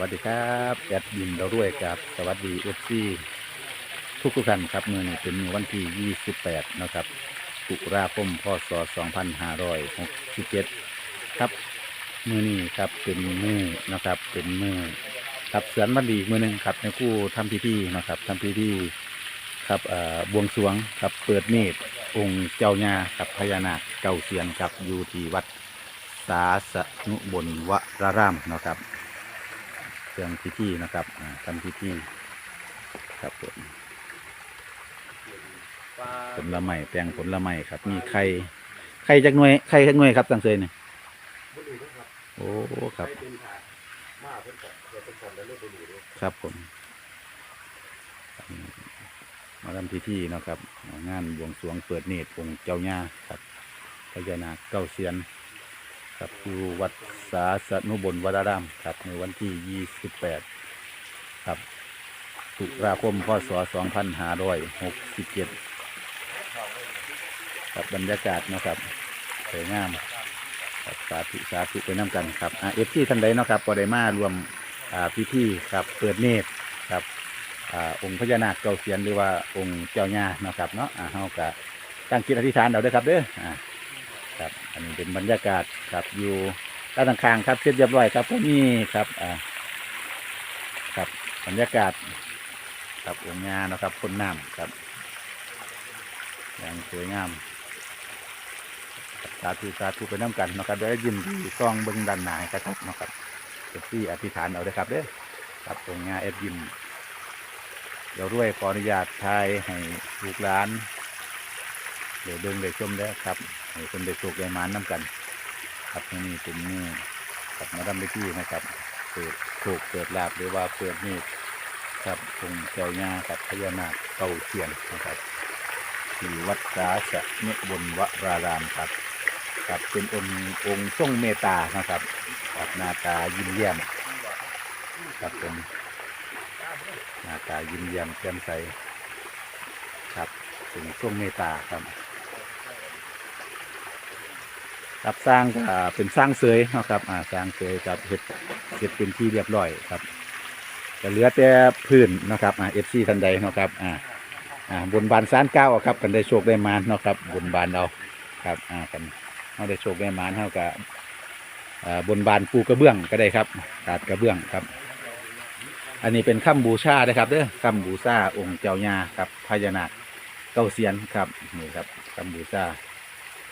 วัสดีครับแอดยินเราด้วยกับสวัสดีเอฟซีทุกทุกท่านครับมือนี้เป็นวันที่ 28 นะครับตุลาคมพศ 2567 ครับมือนี้ครับเป็นมือนะครับเป็นมือครับเสือนวันดีมือหนึ่งครับในคู่ทำพิธีนะครับทำพิธีครับเอ่อบวงสรวงครับเปิดเนตรองค์เจ้าญาครับพญานาคเก่าเสียนครับอยู่ที่วัดสาสนุบลวรารามนะครับ เครื่องพิธีนะครับอ่าทำพิธีครับผมผลไม้แปลงผลไม้ครับ มีไข่ไข่จากหน่วยไข่จากหน่วยครับตังเซยเนี่ยโอ้ครับครับผมอืมมาทำพิธีเนาะครับ งานบวงสรวงเปิดเนตรองค์เจ้าย่าครับพญานาคเก้าเสียน ครับอยู่วัดสาสนุบลวรารามครับ ในวันที่ 28 ครับตุลาคมพศ2567ครับบรรยากาศนะครับสวยงามครับสาธุสาธุไปน้ำกันครับเอฟที่ท่านใดเนาะครับก็ได้มารวมอ่าพิธีครับเปิดเนตรครับอ่าองค์พญานาคเก่าเสียนหรือว่าองค์เจ้าย่าเนาะครับเนาะอ่าเฮาก็ตั้งจิตอธิษฐานเอาเด้อครับเด้ออ่า ครับ อันนี้เป็นบรรยากาศครับอยู่ด้านข้างครับเสร็จเรียบร้อยครับพวกนี้ครับอ่าครับบรรยากาศครับองค์งานนะครับคนน้ำครับอย่างสวยงามสาธุสาธุไปน้ำกันนะครับเดี๋ยวยิ้มที่ซองเบิ้งด้านหน้าครับนะครับเอฟซีอธิษฐานเอาเลยครับเด้อครับองค์งานเอฟยิ้มเดี๋ยวด้วยขออนุญาตทายให้ลูกหลาน เดี๋ยวเดินไปชมได้อครับให้คนได้โชคได้หมานน้ำกัน ครับที่นี่เป็นมือกับมาดำไปที่นะครับเปิดโชคเปิดลาบหรือว่าเปิดนี่ครับองค์เจ้าญากับพญานาคเก่าเทียนนะครับที่วัดสาสะเนบนวรารามครับครับเป็นองค์องค์ทรงเมตตานะครับครับหน้าตายิ้มแย้มครับเป็นหน้าตายิ้มแย้มแจ่มใสครับเป็นช่วงเมตตาครับ ครับสร้างอ่าเป็นสร้างเสยนะครับอ่าสร้างเสยครับเห็ดเห็ดเป็นที่เรียบร้อยครับแต่เหลือแต่พื้นนะครับอ่าเอฟซีทันใดนะครับอ่าอ่าบนบานซานเก้าครับกันได้โชคได้มานเนาะครับบนบานเราครับอ่ากันเราได้โชคได้มานเท่ากับอ่าบนบานปูกระเบื้องก็ได้ครับตาดกระเบื้องครับ อันนี้เป็นคำบูชานะครับเด้อคำบูชาองค์เจ้าญาครับพญานาคเก้าเสียนครับนี่ครับกัมบูชา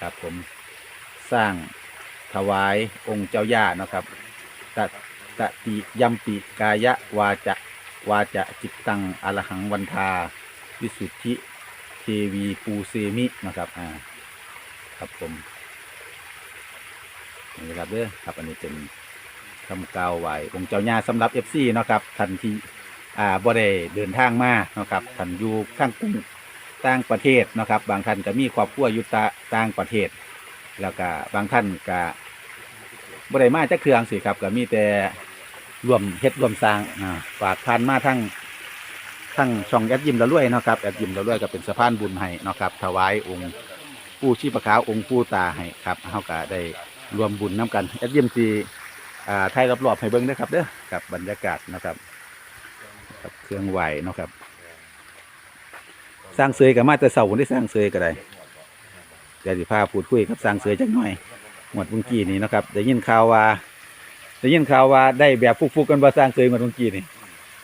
ครับผม สร้างถวายองค์เจ้าย่านะครับตะตะติยัมปิกายะวาจะวาจะจิตตังอรหังวันทา วิสุทธิเทวีปูเซมินะครับอ่าครับผมนี่ครับเด้อครับอันนี้เป็นคำกล่าวไหวองค์เจ้าย่าสำหรับเอฟซีนาะครับทันทีอ่าบ่ได้เดินทางมาเนาะครับท่านอยู่ข้างกรุงต่างประเทศนะครับ บางท่านก็มีครอบครัวอยู่ตาต่างประเทศ แล้วก็บางท่านก็บริมาจากเครื่องสิครับก็มีแต่รวมเฮ็ดรวมสร้างอ่าฝากทานมาทั้งทั้งช่องแอดยิมละรวยเนาะครับแอดยิมละรวยก็เป็นสะพานบุญให้เนาะครับถวายองค์ปู่ชีพขาวองค์ปู่ตาให้ครับเฮาก็ได้รวมบุญน้กันแอดยิมสีอ่าไทยรอบๆให้เบิ่งเด้อครับเด้อกับบรรยากาศนะครับกับเครื่องไหวเนาะครับ สร้างเสยกับมาแต่เสาคนที่สร้างเสยก็ได้ เดี๋ยวสิพาพูดคุยกับสร้างเสยจักหน่อยหมวดเมื่อกี้นี่นะครับได้ยินข่าวว่าได้ยินข่าวว่าได้แบบฟุกๆกันว่าสร้างเสยหมวดเมื่อกี้นี่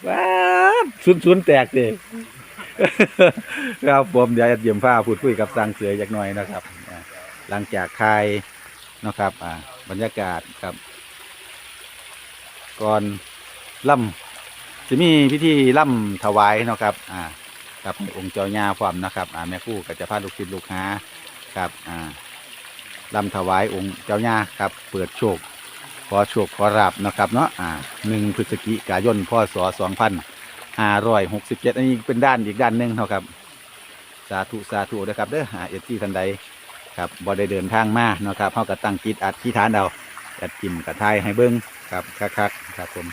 ว้าสุนสุนๆแตกเลยครับผมเดี๋ยวจะเยี่ยมพาพูดคุยกับสร้างเสยจักหน่อยนะครับหลังจากคายนะครับอ่าบรรยากาศครับ ก่อนล่ำจะมีพิธีล่ำถวายนะครับอ่าครับองค์เจ้าย่าพร้อมนะครับอ่าแม่คู่ก็จะพาลูกศิษย์ลูกหา ครับอ่าลำถวายองค์เจ้าย่าครับ เปิดโชค ขอโชคขอราบนะครับเนาะอ่าหนึ่งพฤศจิกายนพศสองพันห้าร้อยหกสิบเจ็ดอันนี้เป็นด้านอีกด้านหนึ่งเนาะครับ สาธุ สาธุนะครับเด้ออ่าเอฟซีทันใดครับบ่ได้เดินทางมาเนาะครับเขาก็ตั้งจิตอธิษฐานเอาจัดกิมกระทายให้เบิ้งครับคักๆครับผม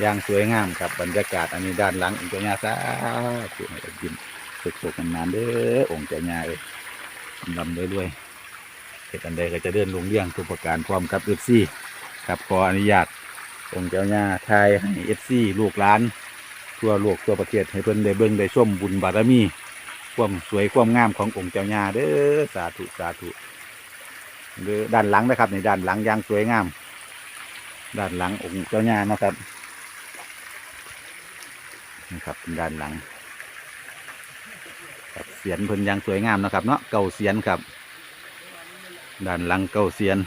อย่างสวยงามครับบรรยากาศอันนี้ด้านหลังองค์เจ้าญาสาธุให้ได้ยินสุกๆกันนานเด้อองค์เจ้าญาเอ้ย ลำด้วยๆเหตุอันใดก็จะเดินลงเลี่ยงทุกประการพร้อมกับเอฟซีครับขออนุญาตองค์เจ้าย่าทายให้เอฟซีลูกหลาน ทั่วโลกทั่วประเทศให้เพิ่นได้เบิ่งได้ชมบุญบารมี ความสวยความงามขององค์เจ้าย่าเด้อสาธุสาธุเด้อด้านหลังนะครับในด้านหลังอย่างสวยงาม ด้านหลังองค์เจ้าย่านะครับนี่ครับเป็นด้านหลัง เสียนเพิ่นย่างสวยงามนะครับเนาะเก่าเสียนครับ ด้านหลังเก่าเสียน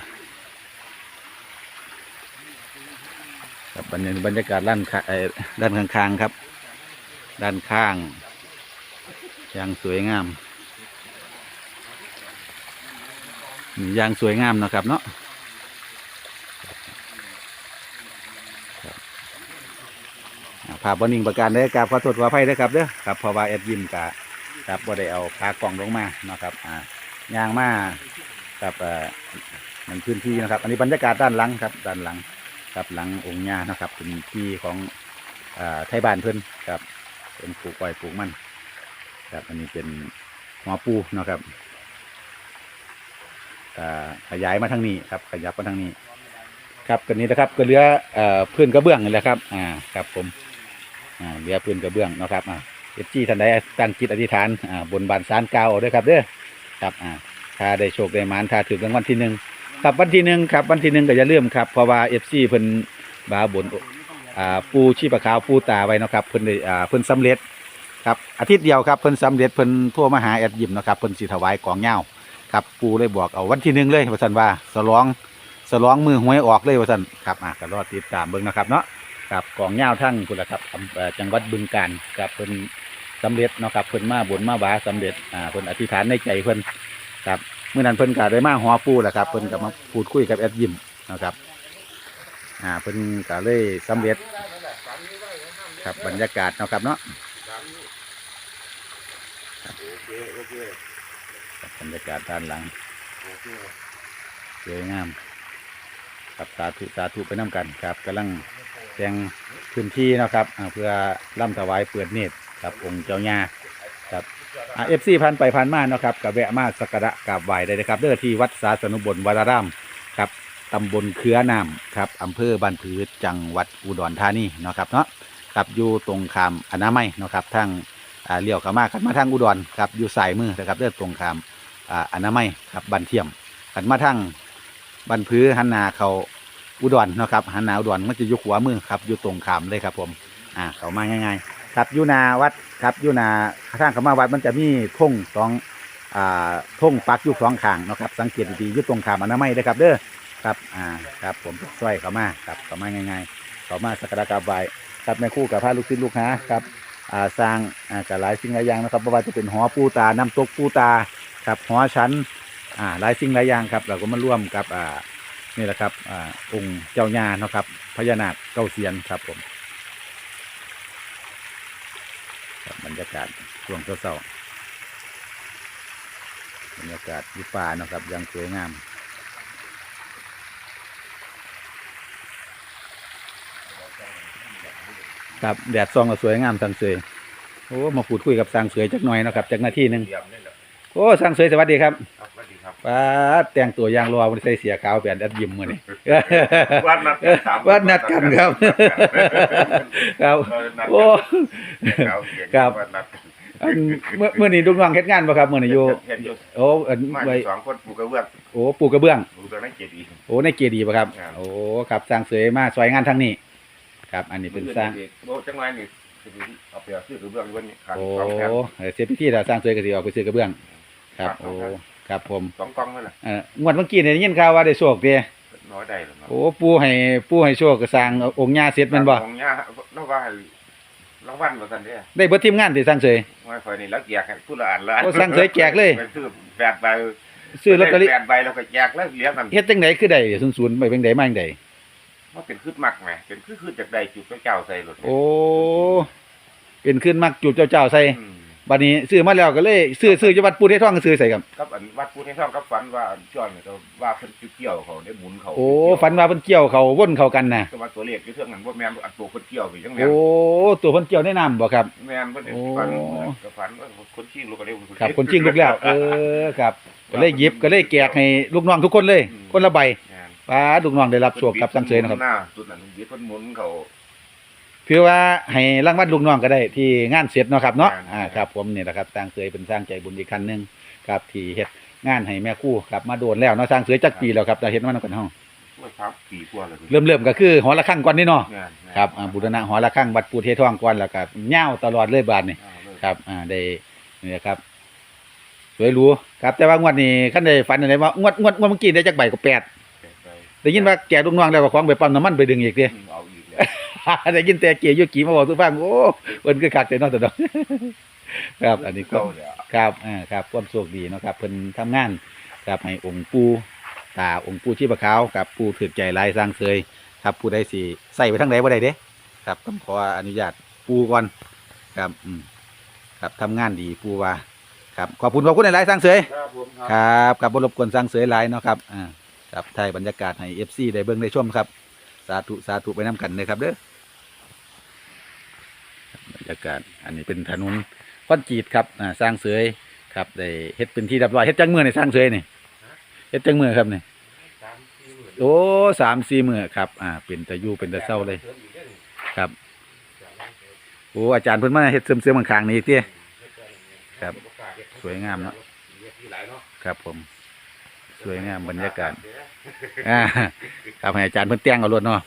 ครับบรรยบรรยากาศด้านข้าเอ่อด้านข้างๆครับ ด้านข้างย่างสวยงามย่างสวยงามนะครับ เนาะภาพบนิ่งประการได้กราบขอโทษขออภัยด้ครับเด้อครับเพราะว่าแอดยิมกะ ครับบ่ได้เอาขากล่องลงมานะครับอ่าย่างมาครับเอ่อมันพื้นที่นะครับ อันนี้บรรยากาศด้านหลังครับ ด้านหลังครับหลังองค์ย่านะครับเป็นที่ของอ่าไทยบ้านเพิ่นครับ เป็นปลูกไว้ปลูกมันครับอันนี้เป็นหัวปูนะครับอ่าขยายมาทางนี้ครับ ขยับมาทางนี้ ครับกันนี้นะครับก็เหลืออ่อพื้นกระเบื้องนี่แหละครับ อ่าครับผมอ่าเหลือพื้นกระเบื้องนะครับอ่า เอฟจีท่านใดตั้งจิตอธิษฐานอ่าบนบานสารกล่าวเอาด้วยครับเด้อครับอ่าถ้าได้โชคได้หมานถ้าถึงรางวัลที่หนึ่งครับวันที่หนึ่งครับวันที่หนึ่งก็อย่าลืมครับเพราะว่าเอฟซีเพิ่นบาบนอ่าปูชีพขาวปูตาไว้เนาะครับเพิ่นได้อ่าเพิ่นสำเร็จครับอาทิตย์เดียวครับเพิ่นสำเร็จเพิ่นโทั่วมาหาแอดยิมเนาะครับเพิ่นสิถวายกองเหย้าครับปูเลยบอกเอาวันที่หนึ่งเลยว่าซั่นว่าสลองสลองมือหวยออกเลยว่าซั่นครับอะก็รอติดตามเบิ่งนะครับเนาะ ครับกองเหย้าทั้งพุ่นละครับจังหวัดบึงกาฬครับเพิ่นสำเร็จเนาะครับเพิ่นมาบนมาบาสำเร็จอ่าเพิ่นอธิษฐานในใจเพิ่นครับเมื่อนั้นเพิ่นก็ได้มาหอปูแหละครับเพิ่นก็มาพูดคุยกับแอดยิมนะครับอ่าเพิ่นก็เลยสำเร็จครับบรรยากาศเนาะครับเนาะบบรรยากาศด้านหลังสวยงามครับสาธุสาธุไปน้ำกันครับกำลัง แต่งพื้นที่นะครับเพื่อล่ำถวายเปิดเนตรครับองค์เจ้าย่าครับเอฟซีพันไปพันมาเนาะครับกับแวะมาสักการะกราบไหว้ได้เลยครับเด้อที่วัดสาสนุบลวรารามครับตำบลเคือน้ำครับอำเภอบ้านผือจังหวัดอุดรธานีเนาะครับเนาะครับอยู่ตรงขามอนามัยเนาะครับทางเลี้ยวเข้ามาขันมาทางอุดรครับอยู่สายมือนะครับเลือตรงขามอ่าอนามัยครับบันเทียมขันมาทางบันพื้อหันนาเขา อุดรเนะครับหันหนาอุดรมันจะอยู่ขวามือครับอยู่ตรงขามเลยครับผมอ่าเข้ามาง่ายๆครับอยู่นาวัดครับอยู่นาทางเข้ามาวัดมันจะมีธงสองอ่าธงปักอยู่สองข้างนะครับ สังเกตดีๆอยู่ตรงขามอนามัยเลยครับ เด้อครับอ่าครับผมซอยเข้ามาครับเข้ามาง่าย ๆ เข้ามาสักการะกราบไหว้ครับแม่คู่กับพระลูกศิษย์ลูกหาครับอ่าสร้างอ่ากับหลายสิ่งหลายอย่างนะครับไม่ว่าจะเป็นหอปูตาน้ำตกปูตาครับหอชั้นอ่าหลายสิ่งหลายอย่างครับเราก็มาร่วมกับอ่า นี่แหละครับอ่าองค์เจ้าญาเนาะครับพญานาคเก้าเสียนครับผมบบรรยากาศช่วงเช้าๆบรรยากาศวิป่านะครับยังสวยงามครับแดดซองก็สวยงามสังเสยโอ้มาพูดคุยกับสังเสยจักหน่อยนะครับจักนาทีหนึ่งโอ้สังเสยสวัสดีครับ ป้าดแต่งตัวอย่างรอมันใส่เสียขาวแบนแอดยิ้มมือนี่ วัดนัดกันถามวัดนัดกันครับ ครับเออนัดกันโอ้ครับเขียนครับวัดนัดกันอันเมื่อเมื่อนี้ลูกน้องเฮ็ดงานบ่ครับมื่อนี้อยู่เห็นอยู่โอ้อันมาไว้สองคนปลูกกระเบื้องโอ้ปลูกกระเบื้อง ปลูกกระนั่งเจดีย์ โอ้ในเกียรดีป่ะครับ ครับ โอ้ครับสร้างเสยมาซอยงานทางนี้ ครับ อันนี้เป็นสร้าง โอ้จังไรนี่คือเอาไปเอาซื้อกระเบื้องวันนี้ขาดโอ้สองแผ่นเออเสียพิธีแล้วสร้างเสยก็สิออกไปซื้อกระเบื้อง ครับ ครับ โอ้ ครับผมสองกล้องนั่นแหละเอ่องวดเมื่อกี้เนี่ยได้ยินข่าวว่าได้โชคเด้น้อยได้หรอเนาะโอ้ปูให้ปูให้โชคก็สร้างองค์ย่าเสร็จแมันบ่ของย่าแล้วว่าให้รางวัลมาสั่นเด้อได้เบิดทีมงานที่สร้างเสย ไม่ค่อยนี่แล้วแจกให้ผู้ละอันละโอ้สั่งเสยแจกเลย ไปซื้อแปดใบซื้อลอตเตอรี่แปดใบแล้วก็แจกแล้วเหลี้ยงกันเฮ็ดจังไดคือได้ศูนย์ๆไปจังไดมาจังไดว่าเป็นคืดมักไหมเป็นคืดคืดจากใดจุดเจ้าใส่รถโอ้เป็นขึ้นมักจูบเจ้าๆใส่อืม บัดนี้ซื้อมาแล้วก็เลยซื้อซื้ออยู่วัดปูเทศท่องก็ซื้อใส่ครับ กับอันวัดพูดให้ท่องกับฝันว่าจ้อนเนี่ยก็ว่าเพิ่นเกี่ยวเขาได้หมุนเขาโอ้ฝันว่าเพิ่นเกี่ยวเขาวนเขากันน่ะแต่ว่าตัวเลขอยู่เท่านั้นว่าแม่นอันตัวเพิ่นเกี่ยวไปจังแม่นโอ้ตัวเพิ่นเกี่ยวในน้ำบ่ครับ แม่นเพิ่นโอ้ฝันก็ฝันว่าคนชิงลูกก็ได้ครับ คนจริงลูกแล้ว เออครับก็เลยหยิบก็เลยแจกให้ลูกน้องทุกคนเลย คนละใบแม่นป้าลูกน้องได้รับโชคกับสังเสยนะครับหน้าจุดนั้นเดี๋ยวเพิ่นหมุนเขา คือว่าให้รางวัลลูกน้องก็ได้ที่งานเสร็จเนาะครับเนาะงานอ่าครับผมนี่แหละครับสร้างเสยเป็นสร้างใจบุญอีกคันหนึงครับที่เฮ็ดงานให้แม่ครู่ครับมาโดนแล้วเนาะสร้างเสยจักปีแล้วครับแต่เฮ็ดมานำกันเฮาว่าครับปีกว่าแล้วเริ่มเริ่มก็คือหอระฆังก่อนนี่เนาะงานงานครับอ่าบูรณะหอระฆังวัดปูเททองก่อนแล้วก็ยาวตลอดเลยบาดนี่อ่าเลิกครับอ่าได้นี่ครับสวยหรู้ครับ แต่ว่างวดนี้ขั้นได้ฝันอะไรว่างวดงวดงวดเมื่อกี้ได้จักใบก็แปดแปลกใจได้ยินว่าแกลูกน้องแล้วก็ของไปปั๊มน้ำมันไปดึงอีกเด้อืมเอาอีกแล้ว ได้ยินแต่เกียร์ยุกีมาบอกทุกฟังโอ้เพิ่นคือคักแต่เนอกแต่ดอกครับ อันนี้ก็เก่าแล้วครับอ่าครับความโชคดีเนาะครับเพิ่นทำงานครับให้องค์ปู่ตาองค์ปู่ชีพขาวครับปู่ถือใจหลายสร้างเสยครับผู้ใดสิใส่ไปทางใดบ่ได้เด้ ครับต้องขออนุญาตปู่ก่อนครับอืมครับทำงานดีปู่ว่า ครับขอบคุณขอบคุณหลายๆสร้างเสย ครับผมคครับ รับกับบรบกวนสร้างเสยหลายเนาะครับ อ่าครับไทยบรรยากาศให้เอฟซีได้เบิ่งได้ชมครับ สาธุ สาธุ ไปน้กันเลยครับเด้อบ รรยากาศ อันนี้เป็นถนนคอนกรีตครับอ่าสร้างเสยครับได้เฮ็ดเป็นที่เรียบร้อยเฮ็ดจังมือในสร้างเสยนี่เฮ็ดจังมือครับนี่โอ้สามสี่มือครับ อ่า เป็นตะยูเป็นตะเศร้าเลย ครับโอ้อาจารย์เพิ่นมาเฮ็ดเสริมๆข้างๆนี่อีกเตี้ยครับ สวยงามเนาะครับผม สวยงามบรรยากาศอ่าครับให้อาจารย์เพิ่นเตียงเอารถเนาะ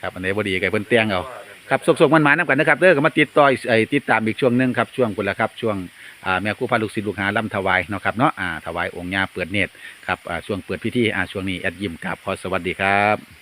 ครับอันไหนบ่ดีก็ให้เพิ่นเตียงเอา ครับสุกๆมันๆนํกันนะครับเด้อก็มาติดต่อยไอ้ติดตามอีกช่วงหนึ่งครับช่วงพุ่นละครับช่วงอ่าแม่คู่พาลูกศิษย์ลูกหาล่ำถวายเนาะครับเนาะอ่าถวายองค์ยาเปิดเนตรครับอ่าช่วงเปิดพิธีอ่าช่วงนี้แอดยิมกับขอสวัสดีครับ